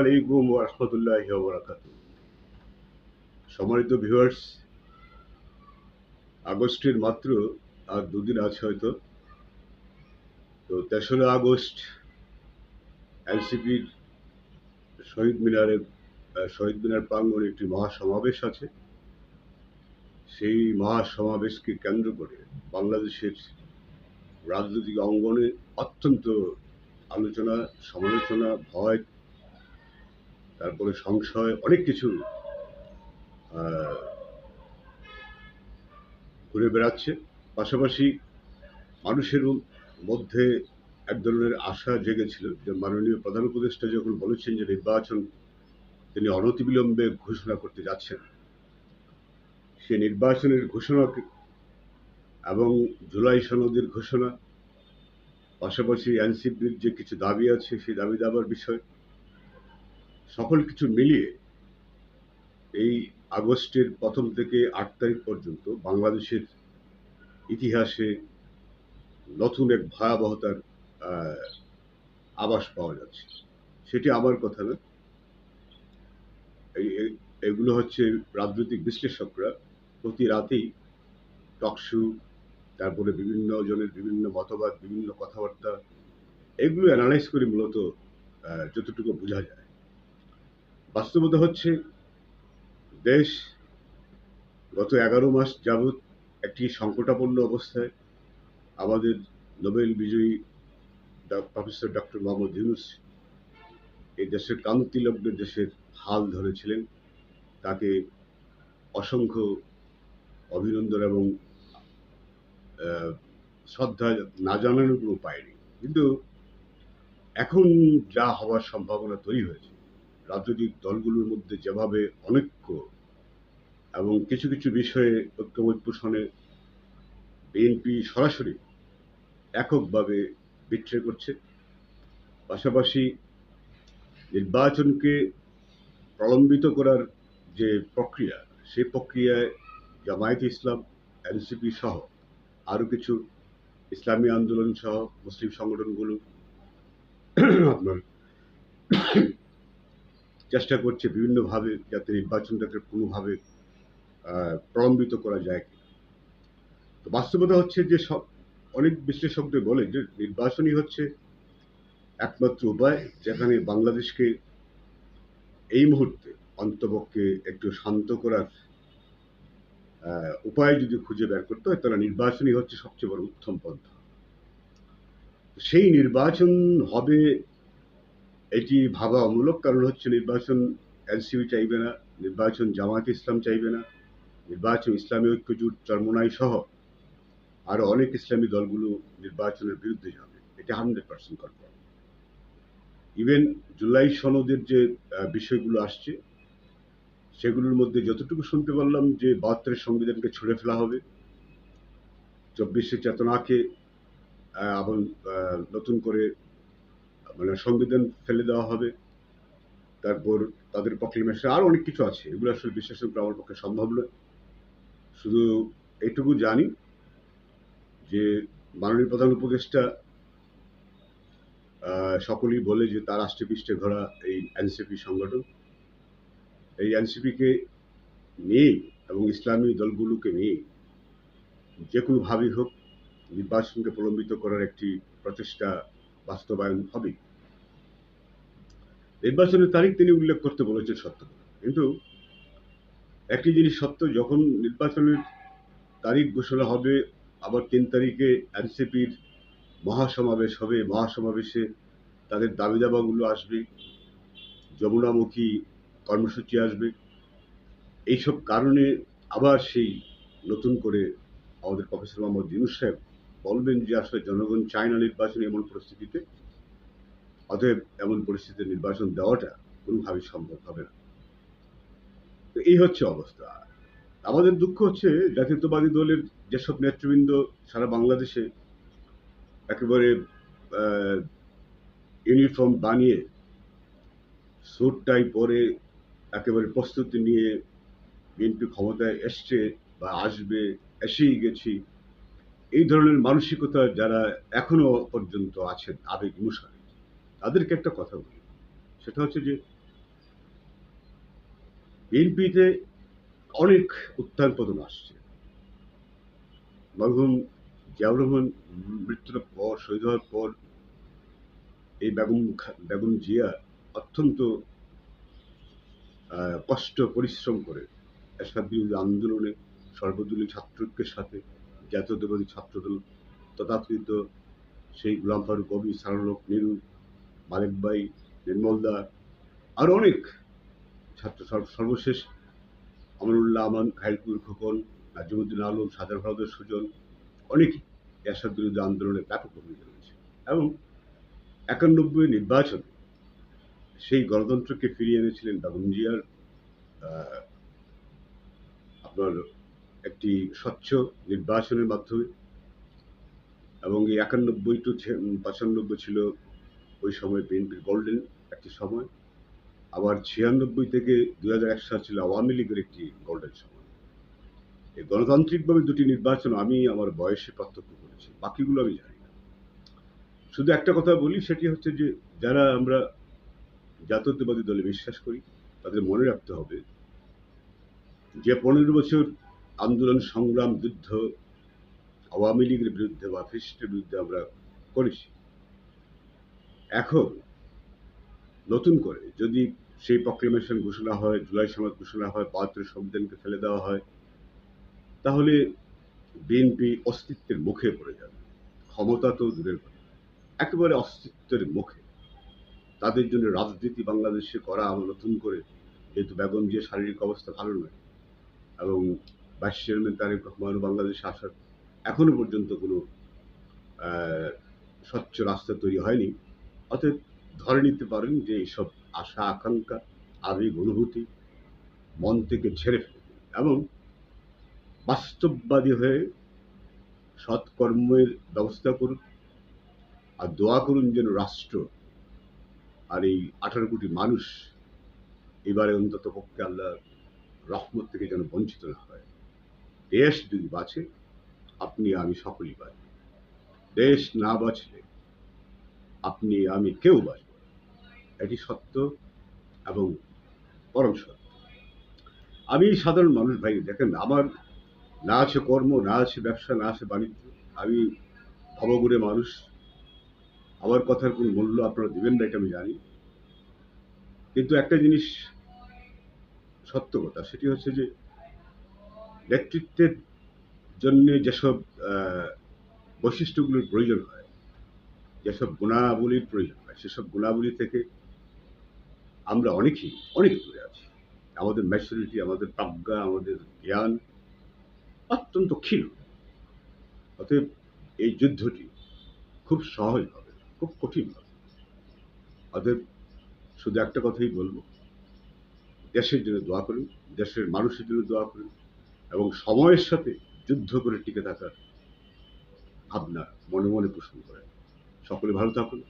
আলাইকুম রহমতুল্লাহ বরাকাত সম্মানিত ভিউয়ার্স আগস্টের মাত্র আর দুদিন আছে হয়তো। তো তেসরা আগস্ট এনসিপির শহীদ মিনারে শহীদ মিনার প্রাঙ্গণে একটি মহাসমাবেশ আছে। সেই মহাসমাবেশকে কেন্দ্র করে বাংলাদেশের রাজনৈতিক অঙ্গনে অত্যন্ত আলোচনা, সমালোচনা, ভয় তারপরে সংশয়, অনেক কিছু ঘুরে বেড়াচ্ছে। পাশাপাশি মানুষের মধ্যে এক ধরনের আশা জেগেছিল যে মাননীয় প্রধান উপদেষ্টা যখন বলেছেন যে নির্বাচন তিনি অনতিবিলম্বে ঘোষণা করতে যাচ্ছেন, সে নির্বাচনের ঘোষণা এবং জুলাই সনদের ঘোষণা, পাশাপাশি এনসিপির যে কিছু দাবি আছে, সেই দাবি দাবার বিষয় সকল কিছু মিলিয়ে এই আগস্টের প্রথম থেকে আট তারিখ পর্যন্ত বাংলাদেশের ইতিহাসে নতুন এক ভয়াবহতার আভাস পাওয়া যাচ্ছে। সেটি আমার কথা না। এগুলো হচ্ছে রাজনৈতিক বিশ্লেষকরা প্রতি রাতেই টকশু তারপরে বিভিন্ন জনের বিভিন্ন মতবাদ, বিভিন্ন কথাবার্তা, এগুলো অ্যানালাইজ করে মূলত যতটুকু বোঝা যায়। বাস্তবতা হচ্ছে, দেশ গত এগারো মাস যাবৎ একটি সংকটাপন্ন অবস্থায় আমাদের নোবেল বিজয়ী প্রফেসর ডক্টর মোহাম্মদ ইউনুস এই দেশের কান্তিলগ্ন দেশের হাল ধরেছিলেন। তাকে অসংখ্য অভিনন্দন এবং শ্রদ্ধা না জানানোর কোনো উপায় নেই। কিন্তু এখন যা হওয়ার সম্ভাবনা তৈরি হয়েছে রাজনৈতিক দলগুলোর মধ্যে যেভাবে অনৈক্য এবং কিছু কিছু বিষয়ে ঐক্যমত পোষণে বিএনপি সরাসরি এককভাবে বিট্রে করছে, পাশাপাশি নির্বাচনকে প্রলম্বিত করার যে প্রক্রিয়া, সেই প্রক্রিয়ায় জামায়াতে ইসলাম এনসিপি সহ আরও কিছু ইসলামী আন্দোলন সহ মুসলিম সংগঠনগুলো আপনার চেষ্টা করছে বিভিন্নভাবে যাতে নির্বাচনটাকে কোনোভাবে প্রলম্বিত করা যায় তো বাস্তবতা হচ্ছে যে সব, অনেক বিশ্লেষকদের বলে যে নির্বাচনই হচ্ছে একমাত্র উপায় যেখানে বাংলাদেশকে এই মুহূর্তে অন্তপক্ষে একটু শান্ত করার উপায় যদি খুঁজে বের করতে হয়, তাহলে নির্বাচনই হচ্ছে সবচেয়ে বড় উত্তম পন্থা। সেই নির্বাচন হবে এটি ভাবা অমূলক কারণ হচ্ছে নির্বাচন এনসিপি চাইবে না, নির্বাচন জামাত ইসলাম চাইবে না, নির্বাচন ইসলামী ঐক্যজোট চরমনাই সহ আরও অনেক ইসলামী দলগুলো নির্বাচনের বিরুদ্ধে যাবে। এটা hundred percent confirm. Even July সনদের যে বিষয়গুলো আসছে, সেগুলোর মধ্যে যতটুকু শুনতে পারলাম যে বাহাত্তরের সংবিধানকে ছুড়ে ফেলা হবে, চব্বিশে চেতনাকে আবার নতুন করে মানে সংবিধান ফেলে দেওয়া হবে। তারপর তাদের প্রক্লেমেশন আরও অনেক কিছু আছে। এগুলো আসলে বিশ্লেষণ করা আমার পক্ষে সম্ভব নয়। শুধু এইটুকু জানি যে মাননীয় প্রধান উপদেষ্টা সকলেই বলে যে তার আষ্টে পৃষ্ঠে ঘোরা এই এনসিপি সংগঠন। এই এনসিপিকে নিয়েই এবং ইসলামী দলগুলোকে নিয়ে যে কোনোভাবেই হোক নির্বাচনকে প্রলম্বিত করার একটি প্রচেষ্টা বাস্তবায়ন হবে। নির্বাচনের তারিখ তিনি উল্লেখ করতে বলেছেন সত্য কিন্তু একটি জিনিস সত্য, যখন নির্বাচনের তারিখ ঘোষণা হবে, আবার তিন তারিখে এনসিপির মহাসমাবেশ হবে, মহাসমাবেশে তাদের দাবি দাবাগুলো আসবে, যমুনামুখী কর্মসূচি আসবে। এইসব কারণে আবার সেই নতুন করে আমাদের প্রফেসর মোহাম্মদ ইউনুস সাহেব বলবেন যে আসলে জনগণ চায় না নির্বাচন এমন পরিস্থিতিতে, অতএব এমন পরিস্থিতিতে নির্বাচন দেওয়াটা কোনোভাবেই সম্ভব হবে না। তো এই হচ্ছে অবস্থা। আমাদের দুঃখ হচ্ছে জাতীয়তাবাদী দলের যেসব নেতৃবৃন্দ সারা বাংলাদেশে একেবারে ইউনিফর্ম বানিয়ে স্যুট টাই পরে একেবারে প্রস্তুতি নিয়ে বিএনপি ক্ষমতায় এসছে বা আসবে, এসেই গেছি। এই ধরনের মানসিকতা যারা এখনও পর্যন্ত আছেন, আবেগ অনুসারে, তাদেরকে একটা কথা বলি। সেটা হচ্ছে যে, বিএনপিতে অনেক উত্থান পতন আসছে। মরহুম জিয়াউর রহমান মৃত্যুর পর, শহীদ হওয়ার পর এই বেগম বেগম জিয়া অত্যন্ত কষ্ট, পরিশ্রম করে এরশাদ বিরোধী আন্দোলনে সর্বদলীয় ছাত্রৈক্যের সাথে জাতীয়তাবাদী ছাত্রদল, তথাকথিত সেই গোলাম ফারুক কবি সারলোক নেহরু মালিক ভাই নির্মলদা আরও অনেক ছাত্র সর্বশেষ আমানুল্লাহ আমান খাইরপুর খোকন, নাজিমুদ্দিন আলম, সাদার ভারতের সুজন অনেকেই এরশাদ বিরোধী আন্দোলনে ব্যাপক ভূমিকা রয়েছে এবং একানব্বই নির্বাচন সেই গণতন্ত্রকে ফিরিয়ে এনেছিলেন বেগম জিয়ার আপনার একটি স্বচ্ছ নির্বাচনের মাধ্যমে এবং এই একানব্বই টু পঁচানব্বই ছিল ওই সময় বিএনপির গোল্ডেন একটি সময়। আবার ছিয়ানব্বই থেকে দু হাজার এক সাল ছিল আওয়ামী লীগের একটি গোল্ডেন সময়। এই গণতান্ত্রিকভাবে দুটি নির্বাচন আমি আমার বয়সে পার্থক্য করেছি, বাকিগুলো আমি জানি না। শুধু একটা কথা বলি, সেটি হচ্ছে যে যারা আমরা জাতীয়তাবাদী দলে বিশ্বাস করি, তাদের মনে রাখতে হবে যে পনেরো বছর আন্দোলন, সংগ্রাম, যুদ্ধ, আওয়ামী লীগের বিরুদ্ধে বা ফিস্টের বিরুদ্ধে আমরা করেছি। এখন নতুন করে যদি সেই প্রক্লেমেশন ঘোষণা হয়, জুলাই সমাজ ঘোষণা হয় বাহাত্তর সংবিধানকে ফেলে দেওয়া হয়, তাহলে বিএনপি অস্তিত্বের মুখে পড়ে যাবে। ক্ষমতা তো দূরের কথা। একেবারে অস্তিত্বের মুখে। তাদের জন্য রাজনীতি বাংলাদেশে করা, আমরা নতুন করে, যেহেতু বেগম যে শারীরিক অবস্থা ভালো নয় এবং ভাইস চেয়ারম্যান তারেক রহমান বাংলাদেশে আসার এখনও পর্যন্ত কোনো স্বচ্ছ রাস্তা তৈরি হয়নি। অতএব ধরে নিতে পারেন যে এইসব আশা, আকাঙ্ক্ষা, আবেগ, অনুভূতি মন থেকে ঝেড়ে ফেলে এবং বাস্তববাদী হয়ে সৎকর্মের ব্যবস্থা করুন আর দোয়া করুন যেন রাষ্ট্র আর এই আঠারো কোটি মানুষ এবারে অন্তত পক্ষে আল্লাহ রহমত থেকে যেন বঞ্চিত না হয়। দেশ যদি বাঁচে, আপনি আমি সকলেই বাঁচব। দেশ না বাঁচলে আপনি আমি কেউ বাঁচব এটি সত্য এবং পরম সত্য। আমি সাধারণ মানুষ ভাই দেখেন, আমার না আছে কর্ম, না আছে ব্যবসা, না আছে বাণিজ্য। আমি ভবগুড়ে মানুষ। আমার কথার কোনো মূল্য আপনারা দিবেন না, এটা আমি জানি। কিন্তু একটা জিনিস সত্য কথা, সেটি হচ্ছে যে নেতৃত্বের জন্য যেসব বৈশিষ্ট্যগুলির প্রয়োজন হয়, যেসব গুণাবলীর প্রয়োজন হয়, সেসব গুণাবলী থেকে আমরা অনেকেই অনেক দূরে আছি। আমাদের ম্যাচুরিটি, আমাদের প্রজ্ঞা, আমাদের জ্ঞান অত্যন্ত ক্ষীণ। অতএব এই যুদ্ধটি খুব সহজ হবে, খুব কঠিন হবে। অতএব শুধু একটা কথাই বলব, দেশের জন্য দোয়া করুন, দেশের মানুষের জন্য দোয়া করুন এবং সময়ের সাথে যুদ্ধ করে টিকে থাকার ভাবনা মনে মনে পোষণ করেন। সকলে ভালো থাকুন।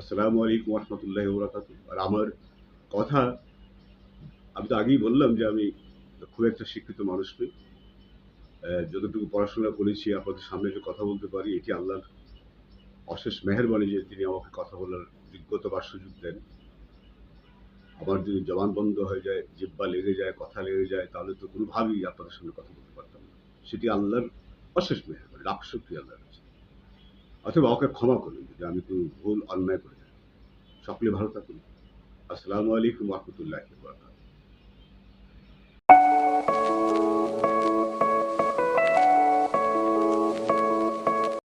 আসসালামু আলাইকুম রহমতুল্লাহ বরাকাত আর আমার কথা, আমি তো আগেই বললাম যে আমি খুব একটা শিক্ষিত মানুষ নই। যতটুকু পড়াশোনা করেছি, আপনাদের সামনে যে কথা বলতে পারি, এটি আল্লাহর অশেষ মেহরবানি যে তিনি আমাকে কথা বলার যোগ্যতা বা সুযোগ দেন। আমার যদি জবান বন্ধ হয়ে যায় জিব্বা লেগে যায়, কথা লেগে যায়, তাহলে তো কোনোভাবেই আপনাদের সঙ্গে কথা বলতে পারতাম না। সেটি আল্লাহর অশেষ মেহরবানি শক্তি আল্লাহর কাছে। অথবা ওকে ক্ষমা করুন, যদি আমি কোনো ভুল অন্যায় করে থাকি। সকলে ভালো থাকুন। আসসালামু আলাইকুম রহমতুল্লাহ